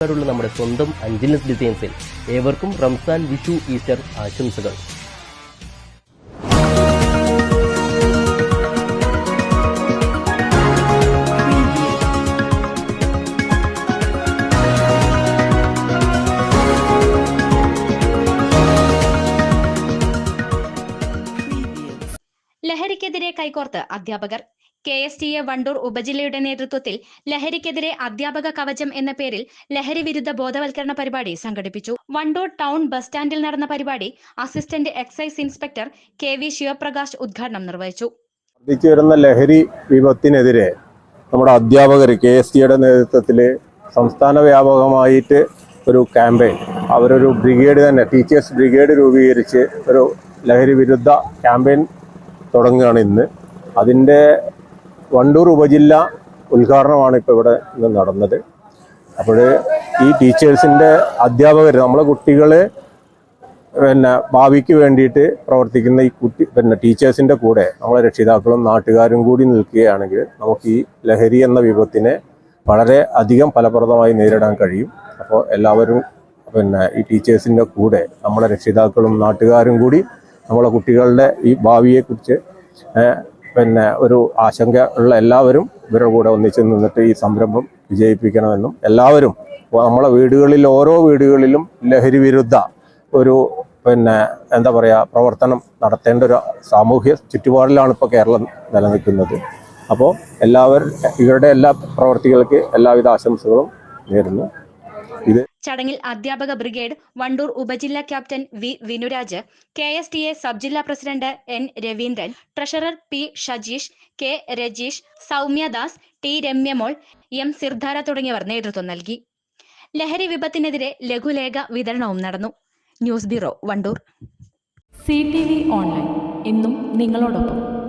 ുള്ള നമ്മുടെ സ്വന്തം അഞ്ചിനസ് ഡിസൈൻസിൽ ഏവർക്കും റംസാൻ വിഷു ഈസ്റ്റർ ആശംസകൾ. ലഹരിക്കെതിരെ കൈകോർത്ത് അധ്യാപകർ K S T A Wandoor ഉപജില്ലയുടെ നേതൃത്വത്തിൽ ലഹരിക്കെതിരെ അധ്യാപക കവചം എന്ന പേരിൽ ലഹരി വിരുദ്ധ ബോധവൽക്കരണ പരിപാടി സംഘടിപ്പിച്ചു. വണ്ടൂർ ടൗൺ ബസ് സ്റ്റാൻഡിൽ നടന്ന പരിപാടി assistant excise inspector K V Sivaprakash ഉദ്ഘാടനം നിർവഹിച്ചു. വരുന്ന ലഹരി വിപത്തിനെതിരെ നമ്മുടെ അധ്യാപകർ കെ എസ് ടിയുടെ നേതൃത്വത്തിൽ സംസ്ഥാന വ്യാപകമായിട്ട് ഒരു ക്യാമ്പയിൻ. അവരൊരു ബ്രിഗേഡ് തന്നെ ടീച്ചേഴ്സ് ബ്രിഗേഡ് രൂപീകരിച്ച് ഒരു ലഹരി വിരുദ്ധ ക്യാമ്പയിൻ തുടങ്ങുകയാണ് ഇന്ന്. അതിന്റെ വണ്ടൂർ ഉപജില്ല ഉദ്ഘാടനമാണ് ഇപ്പോൾ ഇവിടെ ഇന്ന് നടന്നത്. അപ്പോൾ ഈ ടീച്ചേഴ്സിന്റെ അധ്യാപകർ നമ്മളെ കുട്ടികൾ പിന്നെ ഭാവിക്ക് വേണ്ടിയിട്ട് പ്രവർത്തിക്കുന്ന ഈ കുട്ടി പിന്നെ ടീച്ചേഴ്സിന്റെ കൂടെ നമ്മളെ രക്ഷിതാക്കളും നാട്ടുകാരും കൂടി നിൽക്കുകയാണെങ്കിൽ നമുക്ക് ഈ ലഹരി എന്ന വിപത്തിനെ വളരെ അധികം ഫലപ്രദമായി നേരിടാൻ കഴിയും. അപ്പോൾ എല്ലാവരും പിന്നെ ഈ ടീച്ചേഴ്സിന്റെ കൂടെ നമ്മളെ രക്ഷിതാക്കളും നാട്ടുകാരും കൂടി നമ്മളെ കുട്ടികളുടെ ഈ ഭാവിയെക്കുറിച്ച് പിന്നെ ഒരു ആശങ്ക ഉള്ള എല്ലാവരും ഇവരുടെ കൂടെ ഒന്നിച്ച് നിന്നിട്ട് ഈ സംരംഭം വിജയിപ്പിക്കണമെന്നും എല്ലാവരും നമ്മളെ വീടുകളിൽ ഓരോ വീടുകളിലും ലഹരി വിരുദ്ധ ഒരു പിന്നെ എന്താ പറയുക പ്രവർത്തനം നടത്തേണ്ട ഒരു സാമൂഹ്യ ചുറ്റുപാടിലാണ് ഇപ്പോൾ കേരളം നിലനിൽക്കുന്നത്. അപ്പോൾ എല്ലാവരും ഇവരുടെ എല്ലാ പ്രവർത്തികൾക്ക് എല്ലാവിധ ആശംസകളും നേരുന്നു. ഇത് ചടങ്ങിൽ അധ്യാപക ബ്രിഗേഡ് വണ്ടൂർ ഉപജില്ലാ captain V Vinuraj K S T A sub ജില്ലാ president N Raveendran treasurer P Shajeesh K Rajeesh Soumyadas T Ramyamol M Sirdhara തുടങ്ങിയവർ നേതൃത്വം നൽകി. ലഹരി വിപത്തിനെതിരെ ലഘുലേഖ വിതരണവും നടന്നു. News bureau Wandoor. C T V online. എന്നും നിങ്ങളോടൊപ്പം.